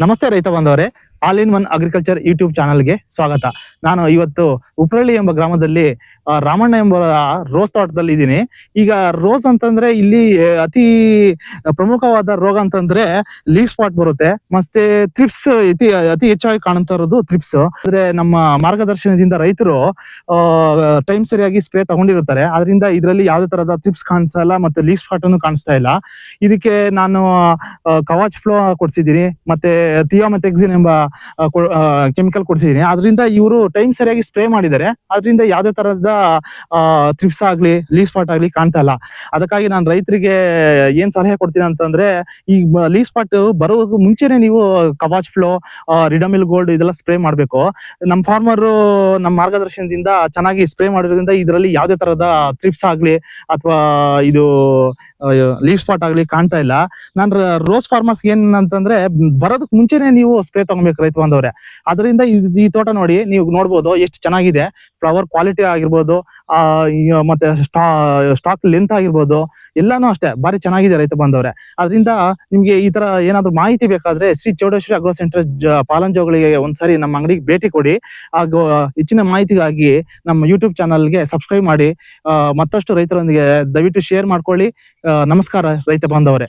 ನಮಸ್ತೆ ರೈತ ಬಾಂಧವರೇ. All in one agriculture YouTube ಚಾನಲ್ಗೆ ಸ್ವಾಗತ. ನಾನು ಇವತ್ತು ಉಪ್ರಳ್ಳಿ ಎಂಬ ಗ್ರಾಮದಲ್ಲಿ ರಾಮಣ್ಣ ಎಂಬ ರೋಸ್ ತೋಟದಲ್ಲಿ ಇದ್ದೀನಿ. ಈಗ ರೋಸ್ ಅಂತಂದ್ರೆ ಇಲ್ಲಿ ಅತಿ ಪ್ರಮುಖವಾದ ರೋಗ ಅಂತಂದ್ರೆ ಲೀಫ್ ಸ್ಪಾಟ್ ಬರುತ್ತೆ. ಮತ್ತೆ ಥ್ರಿಪ್ಸ್ ಅತಿ ಅತಿ ಹೆಚ್ಚಾಗಿ ಕಾಣ್ತಾ ಇರೋದು ಥ್ರಿಪ್ಸ್ ಅಂದ್ರೆ ನಮ್ಮ ಮಾರ್ಗದರ್ಶನದಿಂದ ರೈತರು ಟೈಮ್ ಸರಿಯಾಗಿ ಸ್ಪ್ರೇ ತಗೊಂಡಿರ್ತಾರೆ ಅದರಿಂದ ಇದರಲ್ಲಿ ಯಾವುದೇ ತರಹದ ಥ್ರಿಪ್ಸ್ ಕಾಣಿಸಲ್ಲ ಮತ್ತೆ ಲೀಫ್ ಸ್ಪಾಟ್ ಅನ್ನು ಕಾಣಿಸ್ತಾ ಇಲ್ಲ. ಇದಕ್ಕೆ ನಾನು ಕವಾಚ್ ಫ್ಲೋ ಕೊಡ್ಸಿದ್ದೀನಿ. ಮತ್ತೆ ಥಿಯೋಮೆಥೆಕ್ಸಿನ್ ಎಂಬ ಕೆಮಿಕಲ್ ಕೊಡಿಸಿದೀನಿ. ಅದರಿಂದ ಇವರು ಟೈಮ್ ಸರಿಯಾಗಿ ಸ್ಪ್ರೇ ಮಾಡಿದ್ದಾರೆ. ಅದರಿಂದ ಯಾವುದೇ ತರಹದ ಥ್ರಿಪ್ಸ್ ಆಗ್ಲಿ ಲೀವ್ ಸ್ಪಾಟ್ ಆಗ್ಲಿ ಕಾಣ್ತಾ ಇಲ್ಲ. ಅದಕ್ಕಾಗಿ ನಾನು ರೈತರಿಗೆ ಏನ್ ಸಲಹೆ ಕೊಡ್ತೀನಿ ಅಂತಂದ್ರೆ, ಈ ಲೀವ್ ಸ್ಪಾಟ್ ಬರೋ ಮುಂಚೆನೆ ನೀವು ಕವಾಚ್ ಫ್ಲೋ ರಿಡಮಿಲ್ ಗೋಲ್ಡ್ ಇದೆಲ್ಲ ಸ್ಪ್ರೇ ಮಾಡಬೇಕು. ನಮ್ಮ ಫಾರ್ಮರ್ ನಮ್ಮ ಮಾರ್ಗದರ್ಶನದಿಂದ ಚೆನ್ನಾಗಿ ಸ್ಪ್ರೇ ಮಾಡೋದ್ರಿಂದ ಇದರಲ್ಲಿ ಯಾವುದೇ ತರಹದ ಥ್ರಿಪ್ಸ್ ಆಗ್ಲಿ ಅಥವಾ ಇದು ಲೀವ್ ಸ್ಪಾಟ್ ಆಗ್ಲಿ ಕಾಣ್ತಾ ಇಲ್ಲ. ನಾನು ರೋಸ್ ಫಾರ್ಮರ್ಸ್ ಏನಂತಂದ್ರೆ ಬರೋದಕ್ಕೆ ಮುಂಚೆನೆ ನೀವು ಸ್ಪ್ರೇ ತಗೊಬೇಕು. ರೈತ ಬಾಂಧವ್ರೆ ಅದರಿಂದ ಈ ತೋಟ ನೋಡಿ ನೀವು ನೋಡ್ಬೋದು ಎಷ್ಟು ಚೆನ್ನಾಗಿದೆ. ಫ್ಲವರ್ ಕ್ವಾಲಿಟಿ ಆಗಿರ್ಬೋದು, ಆ ಮತ್ತೆ ಸ್ಟಾಕ್ ಲೆಂತ್ ಆಗಿರ್ಬೋದು, ಎಲ್ಲಾನು ಅಷ್ಟೇ ಬಾರಿ ಚೆನ್ನಾಗಿದೆ ರೈತ ಬಾಂಧವ್ರೆ ಅದರಿಂದ ನಿಮ್ಗೆ ಈ ತರ ಏನಾದ್ರು ಮಾಹಿತಿ ಬೇಕಾದ್ರೆ ಶ್ರೀ ಚೌಡೇಶ್ವರಿ ಅಗ್ರೋ ಸೆಂಟರ್ ಪಾಲಂಜೋಗಳಿಗೆ ಒಂದ್ಸರಿ ನಮ್ಮ ಅಂಗಡಿಗೆ ಭೇಟಿ ಕೊಡಿ. ಹಾಗೂ ಹೆಚ್ಚಿನ ಮಾಹಿತಿಗಾಗಿ ನಮ್ಮ ಯೂಟ್ಯೂಬ್ ಚಾನಲ್ಗೆ ಸಬ್ಸ್ಕ್ರೈಬ್ ಮಾಡಿ ಮತ್ತಷ್ಟು ರೈತರೊಂದಿಗೆ ದಯವಿಟ್ಟು ಶೇರ್ ಮಾಡ್ಕೊಳ್ಳಿ. ನಮಸ್ಕಾರ ರೈತ ಬಾಂಧವರೇ